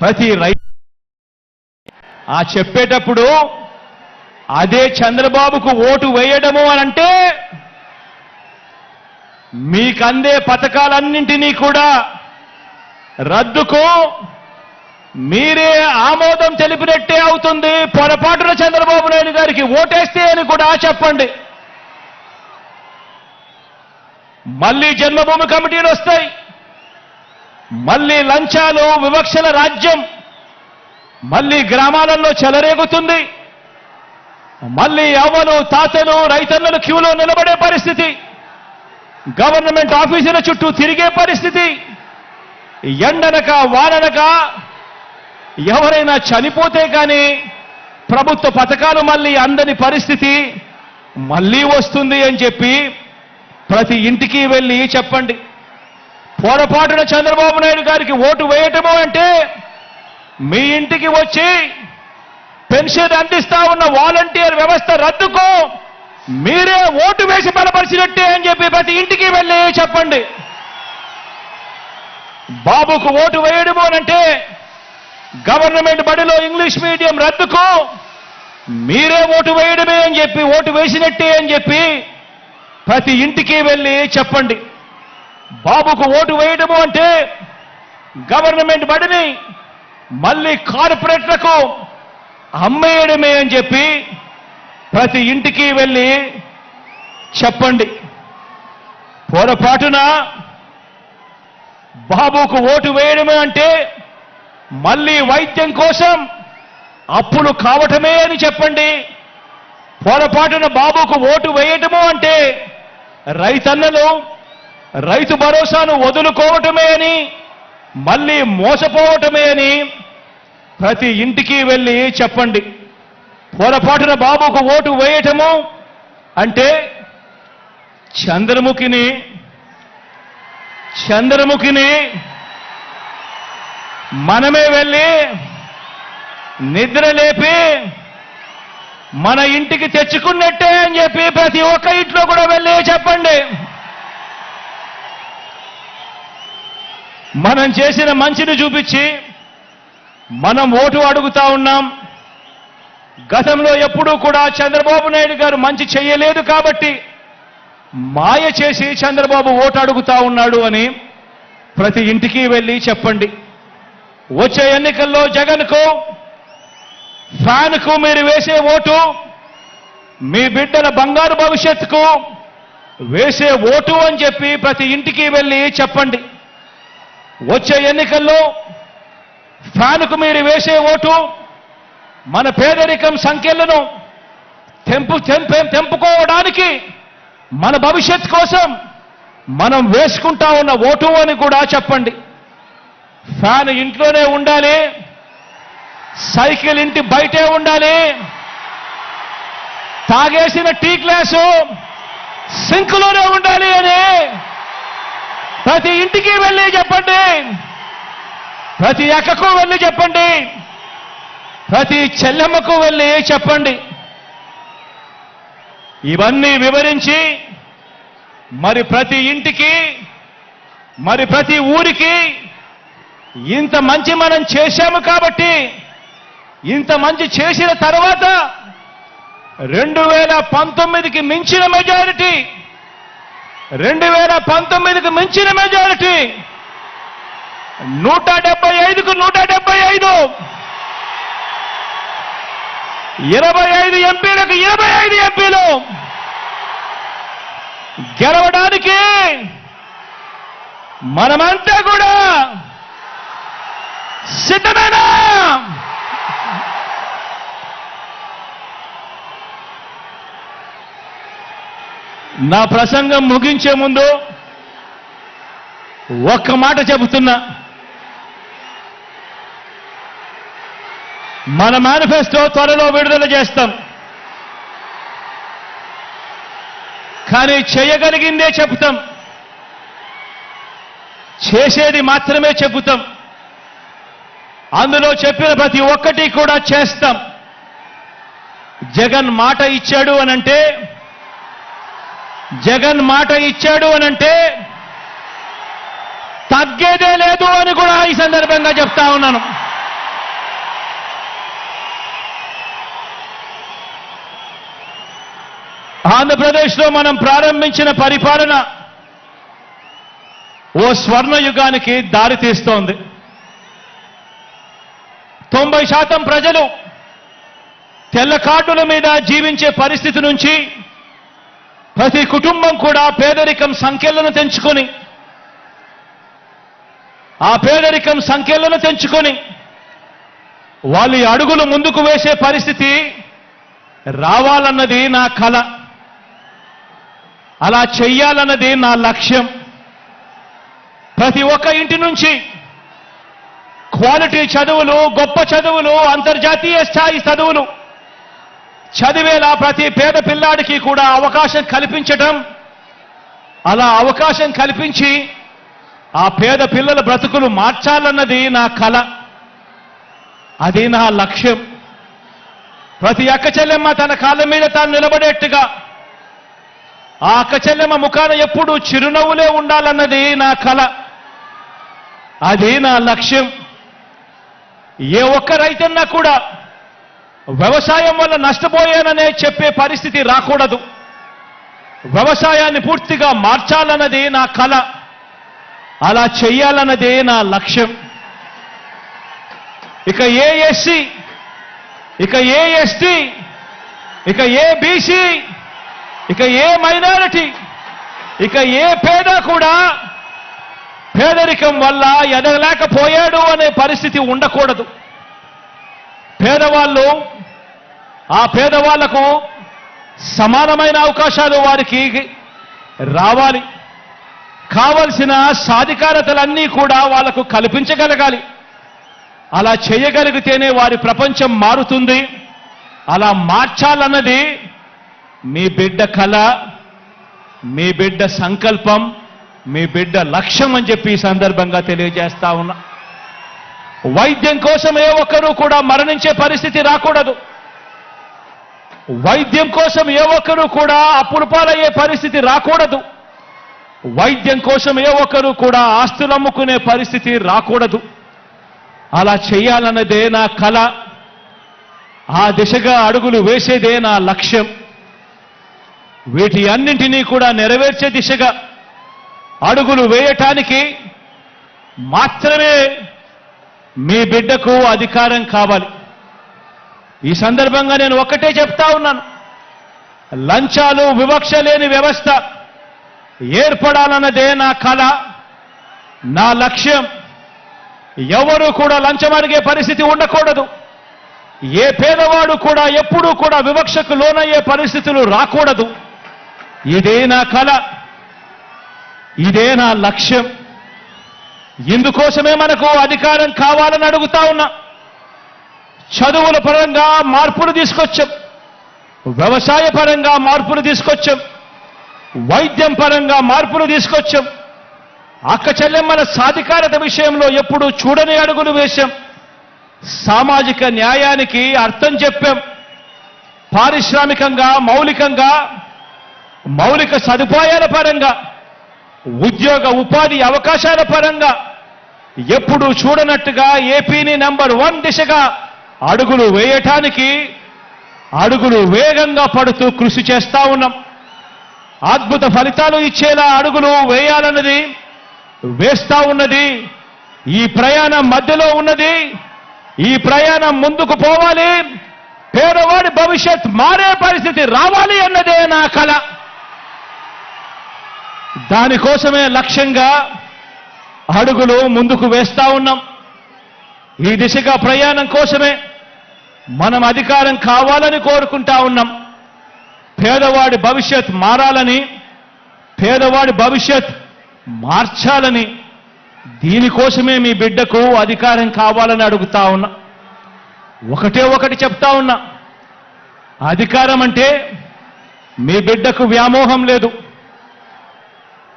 ప్రతి రైతు ఆ చెప్పేటప్పుడు అదే చంద్రబాబుకు ఓటు వేయడము అని అంటే మీకందే పథకాలన్నింటినీ కూడా రద్దుకు మీరే ఆమోదం తెలిపినట్టే అవుతుంది. పొరపాటున చంద్రబాబు నాయుడు గారికి ఓటేస్తే అని కూడా చెప్పండి. మళ్ళీ జన్మభూమి కమిటీలు వస్తాయి. మళ్ళీ లంచాలు వివక్షల రాజ్యం. మళ్ళీ గ్రామాలలో చెలరేగుతుంది. మళ్ళీ అవ్వలు తాతలు రైతన్నలు క్యూలో నిలబడే పరిస్థితి. గవర్నమెంట్ ఆఫీసుల చుట్టూ తిరిగే పరిస్థితి. ఎండనక వాననక ఎవరైనా చనిపోతే కానీ ప్రభుత్వ పథకాలు మళ్ళీ అందని పరిస్థితి మళ్ళీ వస్తుంది అని చెప్పి ప్రతి ఇంటికి వెళ్ళి చెప్పండి. పొరపాటున చంద్రబాబు నాయుడు గారికి ఓటు వేయటము అంటే మీ ఇంటికి వచ్చి పెన్షన్ అందిస్తా ఉన్న వాలంటీర్ వ్యవస్థ రద్దుకు మీరే ఓటు వేసి బలపరిచినట్టే అని చెప్పి ప్రతి ఇంటికి వెళ్ళి చెప్పండి. బాబుకు ఓటు వేయడము అనంటే గవర్నమెంట్ బడిలో ఇంగ్లీష్ మీడియం రద్దుకు మీరే ఓటు వేయడమే అని చెప్పి ఓటు వేసినట్టే అని చెప్పి ప్రతి ఇంటికి వెళ్ళి చెప్పండి. బాబుకు ఓటు వేయడము అంటే గవర్నమెంట్ బడిని మళ్ళీ కార్పొరేట్లకు అమ్మేయడమే అని చెప్పి ప్రతి ఇంటికి వెళ్ళి చెప్పండి. పొరపాటున బాబుకు ఓటు వేయడమే అంటే మళ్ళీ వైద్యం కోసం అప్పులు కావటమే అని చెప్పండి. పొరపాటున బాబుకు ఓటు వేయటము అంటే రైతన్నలు రైతు భరోసాను వదులుకోవటమే అని మళ్ళీ మోసపోవటమే అని ప్రతి ఇంటికి వెళ్ళి చెప్పండి. పొరపాటున బాబుకు ఓటు వేయటము అంటే చంద్రముఖిని చంద్రముఖిని మనమే వెళ్ళి నిద్ర లేపి మన ఇంటికి తెచ్చుకున్నట్టే అని చెప్పి ప్రతి ఒక్క ఇంట్లో కూడా వెళ్ళి చెప్పండి. మనం చేసిన మంచిని చూపించి మనం ఓటు అడుగుతా ఉన్నాం. గతంలో ఎప్పుడూ కూడా చంద్రబాబు నాయుడు గారు మంచి చేయలేదు కాబట్టి మాయ చేసి చంద్రబాబు ఓటు అడుగుతా ఉన్నాడు అని ప్రతి ఇంటికి వెళ్ళి చెప్పండి. వచ్చే ఎన్నికల్లో జగన్కు ఫ్యాన్కు మీరు వేసే ఓటు మీ బిడ్డల బంగారు భవిష్యత్తుకు వేసే ఓటు అని చెప్పి ప్రతి ఇంటికి వెళ్ళి చెప్పండి. వచ్చే ఎన్నికల్లో ఫ్యాన్కు మీరు వేసే ఓటు మన పేదరికం సంఖ్యలను తెంపు తెంపుకోవడానికి మన భవిష్యత్ కోసం మనం వేసుకుంటా ఉన్న ఓటు అని కూడా చెప్పండి. ఫ్యాన్ ఇంట్లోనే ఉండాలి. సైకిల్ ఇంటి బయటే ఉండాలి. తాగేసిన టీ గ్లాసు సింక్లోనే ఉండాలి అని ప్రతి ఇంటికి వెళ్ళి చెప్పండి. ప్రతి అక్కకు వెళ్ళి చెప్పండి. ప్రతి చెల్లెమ్మకు వెళ్ళి చెప్పండి. ఇవన్నీ వివరించి మరి ప్రతి ఇంటికి మరి ప్రతి ఊరికి ఇంత మంచి మనం చేశాము కాబట్టి ఇంత మంచి చేసిన తర్వాత రెండు వేల పంతొమ్మిదికి మించిన మెజారిటీ రెండు వేల పంతొమ్మిదికి మించిన మెజారిటీ నూట డెబ్బై ఐదుకు నూట డెబ్బై ఐదు. ఇరవై ఐదు ఎంపీలకు ఇరవై ఐదు ఎంపీలు. గెలవడానికి మనమంతా కూడా సిద్ధమేనా? నా ప్రసంగం ముగించే ముందు ఒక్క మాట చెబుతున్నా. మన మేనిఫెస్టో త్వరలో విడుదల చేస్తాం. కానీ చేయగలిగిందే చెబుతాం. చేసేది మాత్రమే చెబుతాం. అందులో చెప్పిన ప్రతి ఒక్కటి కూడా చేస్తాం. జగన్ మాట ఇచ్చాడు అనంటే జగన్ మాట ఇచ్చాడు అనంటే తగ్గేదే లేదు అని కూడా ఈ సందర్భంగా చెప్తా ఉన్నాను. ఆంధ్రప్రదేశ్లో మనం ప్రారంభించిన పరిపాలన ఓ స్వర్ణయుగానికి దారి తీస్తోంది. తొంభై శాతం ప్రజలు తెల్లకాటుల మీద జీవించే పరిస్థితి నుంచి ప్రతి కుటుంబం కూడా పేదరికం సంఖ్యలను తెంచుకొని ఆ పేదరికం సంఖ్యలను తెంచుకొని వాళ్ళు అడుగులు ముందుకు వేసే పరిస్థితి రావాలన్నది నా కల. అలా చెయ్యాలన్నది నా లక్ష్యం. ప్రతి ఒక్క ఇంటి నుంచి క్వాలిటీ చదువులు గొప్ప చదువులు అంతర్జాతీయ స్థాయి చదువులు చదివేలా ప్రతి పేద పిల్లాడికి కూడా అవకాశం కల్పించటం. అలా అవకాశం కల్పించి ఆ పేద పిల్లల బ్రతుకులు మార్చాలన్నది నా కల. అది నా లక్ష్యం. ప్రతి అక్క చెల్లెమ్మ తన కాళ్ళ మీద తాను నిలబడేట్టుగా ఆ అక్క చెల్లెమ్మ ముఖాన ఎప్పుడు చిరునవ్వులే ఉండాలన్నది నా కల. అది నా లక్ష్యం. ఏ ఒక్క రైతన్నా కూడా వ్యవసాయం వల్ల నష్టపోయాననే చెప్పే పరిస్థితి రాకూడదు. వ్యవసాయాన్ని పూర్తిగా మార్చాలన్నది నా కళ అలా చేయాలన్నదే నా లక్ష్యం. ఇక ఏ ఎస్సీ ఇక ఏ ఎస్టీ ఇక ఏ బీసీ ఇక ఏ మైనారిటీ ఇక ఏ పేద కూడా పేదరికం వల్ల ఎదగలేకపోయాడు అనే పరిస్థితి ఉండకూడదు. పేదవాళ్ళు ఆ పేదవాళ్ళకు సమానమైన అవకాశాలు వారికి రావాలి. కావలసిన సాధికారతలన్నీ కూడా వాళ్ళకు కల్పించగలగాలి. అలా చేయగలిగితేనే వారి ప్రపంచం మారుతుంది. అలా మార్చాలన్నది మీ బిడ్డ కళ మీ బిడ్డ సంకల్పం మీ బిడ్డ లక్ష్యం అని చెప్పి ఈ సందర్భంగా తెలియజేస్తా ఉన్నా. వైద్యం కోసం ఏ ఒక్కరూ కూడా మరణించే పరిస్థితి రాకూడదు. వైద్యం కోసం ఏ ఒక్కరూ కూడా అప్పులపాలయ్యే పరిస్థితి రాకూడదు. వైద్యం కోసం ఏ ఒక్కరూ కూడా ఆస్తులు అమ్ముకునే పరిస్థితి రాకూడదు. అలా చేయాలన్నదే నా కళ ఆ దిశగా అడుగులు వేసేదే నా లక్ష్యం. వీటి అన్నింటినీ కూడా నెరవేర్చే దిశగా అడుగులు వేయటానికి మాత్రమే మీ బిడ్డకు అధికారం కావాలి. ఈ సందర్భంగా నేను ఒక్కటే చెప్తా ఉన్నాను. లంచాలు వివక్ష లేని వ్యవస్థ ఏర్పడాలన్నదే నా కళ నా లక్ష్యం. ఎవరు కూడా లంచం అడిగే పరిస్థితి ఉండకూడదు. ఏ పేదవాడు కూడా ఎప్పుడూ కూడా వివక్షకు లోనయ్యే పరిస్థితులు రాకూడదు. ఇదే నా కళ. ఇదే నా లక్ష్యం. ఇందుకోసమే మనకు అధికారం కావాలని అడుగుతా ఉన్నా. చదువుల పరంగా మార్పులు తీసుకొచ్చాం. వ్యవసాయ పరంగా మార్పులు తీసుకొచ్చాం. వైద్యం పరంగా మార్పులు తీసుకొచ్చాం. అక్క చెల్లెమ్మల సాధికారత విషయంలో ఎప్పుడు చూడని అడుగులు వేశాం. సామాజిక న్యాయానికి అర్థం చెప్పాం. పారిశ్రామికంగా మౌలికంగా మౌలిక సదుపాయాల పరంగా ఉద్యోగ ఉపాధి అవకాశాల పరంగా ఎప్పుడు చూడనట్టుగా ఏపీని నంబర్ వన్ దిశగా అడుగులు వేయటానికి అడుగులు వేగంగా పడుతూ కృషి చేస్తా ఉన్నాం. అద్భుత ఫలితాలు ఇచ్చేలా అడుగులు వేయాలన్నది వేస్తా ఉన్నది. ఈ ప్రయాణం మధ్యలో ఉన్నది. ఈ ప్రయాణం ముందుకు పోవాలి. పేదవాడి భవిష్యత్ మారే పరిస్థితి రావాలి అన్నదే నా కళ దానికోసమే లక్ష్యంగా అడుగులు ముందుకు వేస్తా ఉన్నాం. ఈ దిశగా ప్రయాణం కోసమే మనం అధికారం కావాలని కోరుకుంటా ఉన్నాం. పేదవాడి భవిష్యత్ మారాలని పేదవాడి భవిష్యత్ మార్చాలని దీనికోసమే మీ బిడ్డకు అధికారం కావాలని అడుగుతా ఉన్నా. ఒకటే ఒకటి చెప్తా ఉన్నా. అధికారం అంటే మీ బిడ్డకు వ్యామోహం లేదు.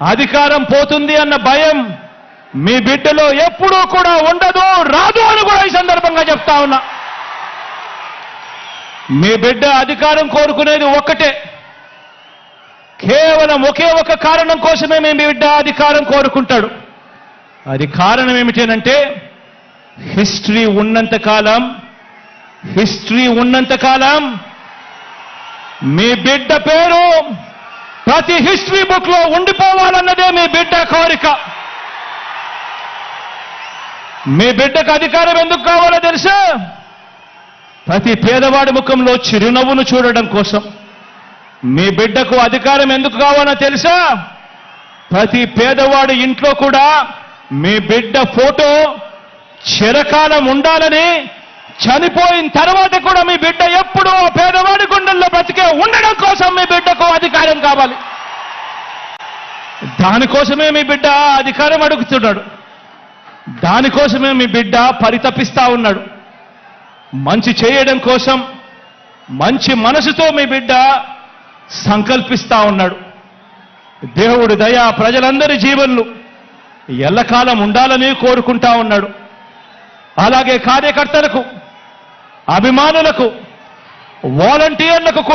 అధికారం పోతుంది అన్న భయం మీ బిడ్డలో ఎప్పుడూ కూడా ఉండదు రాదు అని కూడా ఈ సందర్భంగా చెప్తా ఉన్నా. మీ బిడ్డ అధికారం కోరుకునేది ఒక్కటే. కేవలం ఒకే ఒక కారణం కోసమే మీ బిడ్డ అధికారం కోరుకుంటాడు. అది కారణం ఏమిటేనంటే హిస్టరీ ఉన్నంత కాలం హిస్టరీ ఉన్నంత కాలం మీ బిడ్డ పేరు ప్రతి హిస్టరీ బుక్లో ఉండిపోవాలన్నదే మీ బిడ్డ కోరిక. మీ బిడ్డకు అధికారం ఎందుకు కావాలో తెలుసా? ప్రతి పేదవాడి ముఖంలో చిరునవ్వును చూడడం కోసం. మీ బిడ్డకు అధికారం ఎందుకు కావాలో తెలుసా? ప్రతి పేదవాడి ఇంట్లో కూడా మీ బిడ్డ ఫోటో చిరకాలం ఉండాలని చనిపోయిన తర్వాత కూడా మీ బిడ్డ ఎప్పుడూ పేదవాడి గుండెల్లో బ్రతికే ఉండడం కోసం మీ బిడ్డకు అధికారం కావాలి. దానికోసమే మీ బిడ్డ అధికారం అడుగుతున్నాడు. దానికోసమే మీ బిడ్డ పరితపిస్తా ఉన్నాడు. మంచి చేయడం కోసం మంచి మనసుతో మీ బిడ్డ సంకల్పిస్తా ఉన్నాడు. దేవుడి దయ ప్రజలందరి జీవన్లు ఎల్లకాలం ఉండాలని కోరుకుంటా ఉన్నాడు. అలాగే కార్యకర్తలకు అభిమానులకు వాలంటీర్లకు